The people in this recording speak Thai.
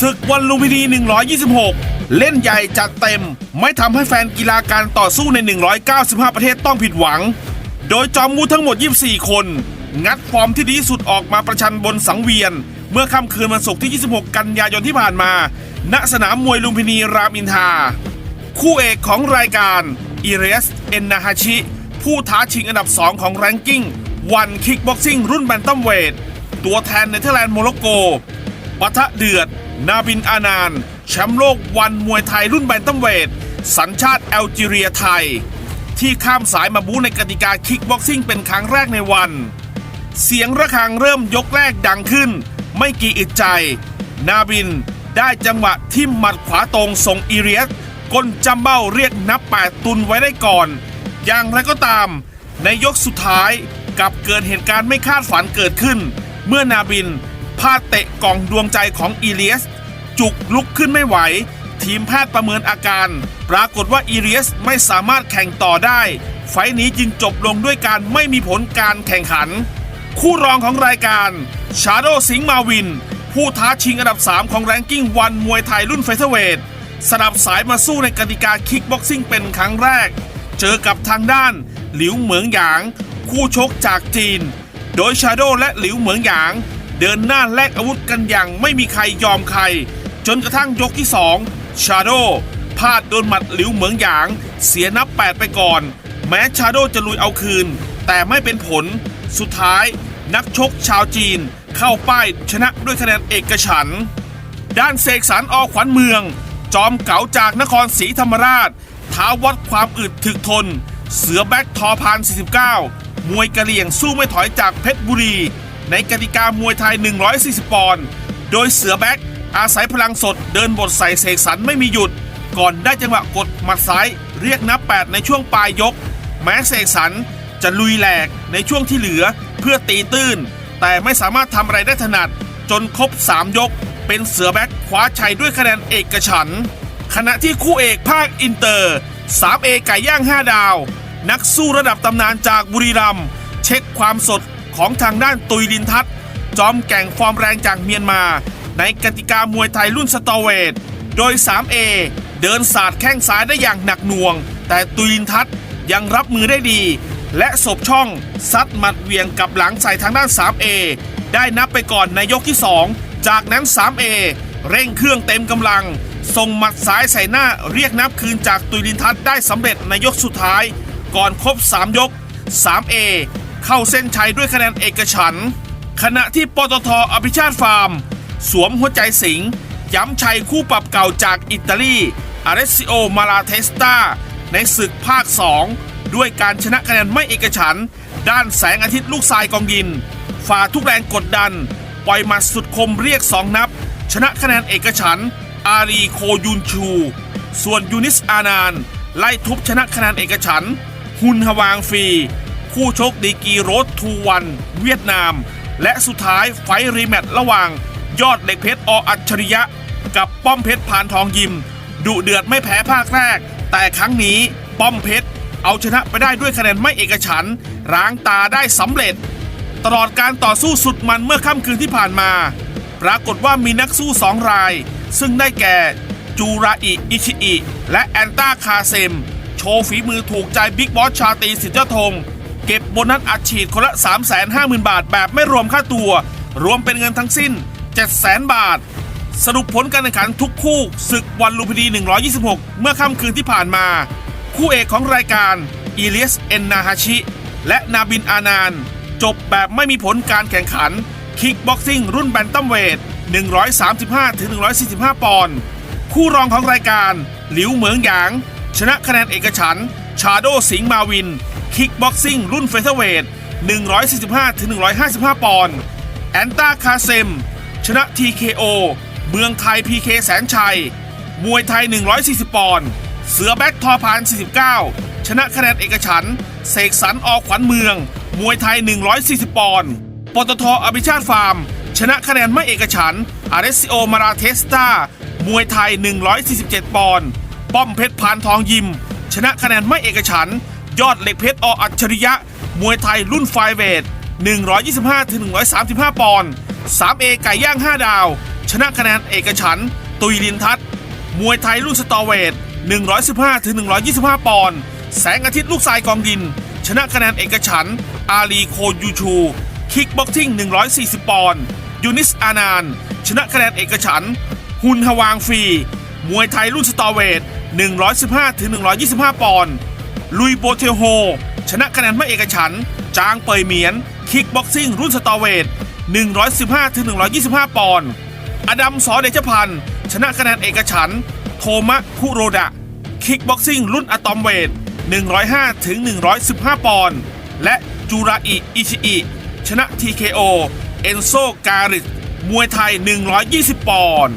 ศึกวันลุมพินี 126 เล่นใหญ่จัดเต็ม ไม่ทำให้แฟนกีฬาการต่อสู้ใน 195 ประเทศต้องผิดหวัง โดยจอมมูทั้งหมด 24 คน งัดฟอร์มที่ดีสุดออกมาประชันบนสังเวียน เมื่อค่ำคืนวันศุกร์ที่ 26 กันยายนที่ผ่านมา ณ สนามมวยลุมพินีรามอินทา คู่เอกของรายการอิเรส เอนนาฮาชิ ผู้ท้าชิงอันดับ 2 ของแรงกิ้งวันคิกบ็อกซิ่งรุ่นแบนตัมเวทตัวแทนเนเธอร์แลนด์โมร็อกโก ปะทะเดือด นาบินอานานแชมป์โลกวันมวยไทยรุ่นแบนตัมเวท สัญชาติแอลจีเรียไทย ที่ข้ามสายมาบู๊ในกติกาคิกบ็อกซิ่งเป็นครั้งแรกในวัน เสียงระฆังเริ่มยกแรกดังขึ้น ไม่กี่อึดใจ นาบินได้จังหวะทิ่มหมัดขวาตรงส่งอีเรียสก้นจำเบ้าเรียกนับแปดตุนไว้ได้ก่อน อย่างไรก็ตาม ในยกสุดท้ายกลับเกิดเหตุการณ์ไม่คาดฝันเกิดขึ้น เมื่อนาบิน พลาดเตะกล่องดวงใจของอีเลียส จุกลุกขึ้นไม่ไหว ทีมแพทย์ประเมินอาการ ปรากฏว่าอีเลียสไม่สามารถแข่งต่อได้ ไฟนี้จึงจบลงด้วยการไม่มีผลการแข่งขัน คู่รองของรายการชาโดสิงห์มาวิน ผู้ท้าชิงอันดับ 3 ของแรงกิ้งวันมวยไทยรุ่นเฟเธอร์เวทสนับสายมาสู้ในกติกาคิกบ็อกซิ่งเป็นครั้งแรก เจอกับทางด้าน หลิวเหมืองหยาง คู่ชกจากจีน โดยชาโดและหลิวเหมืองหยาง เดินหน้าแลกอาวุธกันอย่างไม่มีใครยอมใคร จนกระทั่งยกที่ 2 ชาโดพลาดโดนหมัดหลิวเหมืองหยาง เสียนับ 8 ไปก่อน แม้ชาโดจะลุยเอาคืน แต่ไม่เป็นผล สุดท้ายนักชกชาวจีน เข้าป้ายชนะด้วยคะแนนเอกฉัน ด้านเสกสรรอขวัญเมือง จอมเก๋าจากนครศรีธรรมราชท้าวัดความอึดถึกทน เสือแบ็กทอพาน49 มวยกะเหลี่ยงสู้ไม่ถอยจากเพชรบุรี ในกติกามวยไทย 140 ปอนด์ โดยเสือแบ็กอาศัยพลังสดเดินบทใส่เสกสรรไม่มีหยุด ก่อนได้จังหวะกดหมัดซ้ายเรียกนับ 8 ในช่วงปลายยก แม้เสกสรรจะลุยแหลกในช่วงที่เหลือเพื่อตีตื้น แต่ไม่สามารถทำอะไรได้ถนัด จนครบ 3 ยก เป็นเสือแบ็คคว้าชัยด้วยคะแนนเอกฉัน ขณะที่คู่เอกภาคอินเตอร์ 3A ไก่ย่าง 5 ดาว นักสู้ระดับตำนานจากบุรีรัมย์เช็คความสด ของทางด้านตุยลินทัศน์จอมแก่งฟอร์มแรงจากเมียนมา ในกติกามวยไทยรุ่นสตอเวทโดย 3A เดินสาดแข้งซ้ายได้อย่างหนักหน่วง แต่ตุยลินทัศน์ยังรับมือได้ดี และศบช่องซัดหมัดเวียงกับหลังใส่ทางด้าน 3A ได้นับไปก่อนในยกที่ 2 จากนั้น 3A เร่งเครื่องเต็มกำลังส่งหมัดซ้ายใส่หน้าเรียกนับคืนจากตุยลินทัศน์ได้สำเร็จในยกสุดท้าย ก่อนครบ 3 ยก 3A เข้าเส้นชัยด้วยคะแนนเอกฉันขณะที่ปตทอภิชาติฟาร์ม สวมหัวใจสิงห์ย้ำชัยคู่ปรับเก่าจากอิตาลีอารเรซิโอมาลาเทสตาในศึกภาค 2 ด้วยการชนะคะแนนไม่เอกฉัน ด้านแสงอาทิตย์ลูกทรายกองยิน ฝ่าทุกแรงกดดัน ปล่อยมัดสุดคมเรียก 2 นับ ชนะคะแนนเอกฉัน อารีโคยุนชู ส่วนยูนิสอานาน ไล่ทุบชนะคะแนนเอกฉัน ฮุนฮวางฟรี คู่ชกดีกีโรดทูวันเวียดนาม และสุดท้ายไฟรีแมตช์ระหว่าง ยอดเหล็กเพชรออัจฉริยะ กับป้อมเพชรพานทองยิม ดุเดือดไม่แพ้ภาคแรก แต่ครั้งนี้ป้อมเพชรเอาชนะไปได้ด้วยคะแนนไม่เอกฉันร้างตาได้สำเร็จ ตลอดการต่อสู้สุดมันเมื่อค่ำคืนที่ผ่านมา ปรากฏว่ามีนักสู้สองราย ซึ่งได้แก่จูราอิอิชิอิ และแอนต้าคาเซม โชว์ฝีมือถูกใจบิ๊กบอสชาตีสิทธิ์เจ้าธง เก็บโบนัสอัดฉีดคนละ 350,000 บาท แบบไม่รวมค่าตัว รวมเป็นเงินทั้งสิ้น 700,000 บาท สรุปผลการแข่งขันทุกคู่ศึกวันลุมพินี 126 เมื่อค่ำคืนที่ผ่านมา คู่เอกของรายการอีเลียสเอนนาฮาชิ และนาบินอานาน จบแบบไม่มีผลการแข่งขัน คิกบ็อกซิ่งรุ่นแบนตัมเวท 135-145 ปอนด์คู่รองของรายการ หลิวเหมืองหยาง ชนะคะแนนเอกฉันชาโดสิงห์มาวิน คิกบ็อกซิ่งรุ่นเฟเธอร์เวท145-155 ปอนด์ แอนต้าคาเซม ชนะ TKO เมืองไทย PK แสนชัย มวยไทย 140 ปอนด์ เสือแบ็คทอพาน 49 ชนะคะแนนเอกฉันเสกสรรออกขวัญเมือง มวยไทย 140 ปอนด์ ปตทอภิชาติฟาร์ม ชนะคะแนนไม่เอกฉันอาร์เรซิโอมาราเทสตามวยไทย 147 ปอนด์ ป้อมเพชรพานทองยิม ชนะคะแนนไม่เอกฉัน ยอดเหล็กเพชรออัจฉริยะ มวยไทยรุ่นไฟเวท 125-135 ปอนด์ 3A ไก่ย่าง 5 ดาว ชนะคะแนนเอกฉันตุยลินทัศน์มวยไทยรุ่นสตอเวท 115ถึง125 ปอนด์ แสงอาทิตย์ลูกทรายกองดิน ชนะคะแนนเอกฉันอาลีโคยูชู คิกบ็อกซิ่ง 140 ปอนด์ ยูนิส อานาน ชนะคะแนนเอกฉันฮุนฮวางฟรีมวยไทยรุ่นสตอเวท 115-125 ปอนด์ ลุยโบเทโฮ ชนะคะแนนไม่เอกฉัน จางเปยเหมียน คิกบ็อกซิ่ง รุ่นสตอเวท 115-125 ปอนด์ อดัมสอเดชพันธ์ ชนะคะแนนเอกฉัน โทมะคุโรดะ คิกบ็อกซิ่ง รุ่นอะตอมเวท 105-115 ปอนด์ และจูราอิอิชิอิ ชนะ TKO เอนโซการิสมวยไทย 120 ปอนด์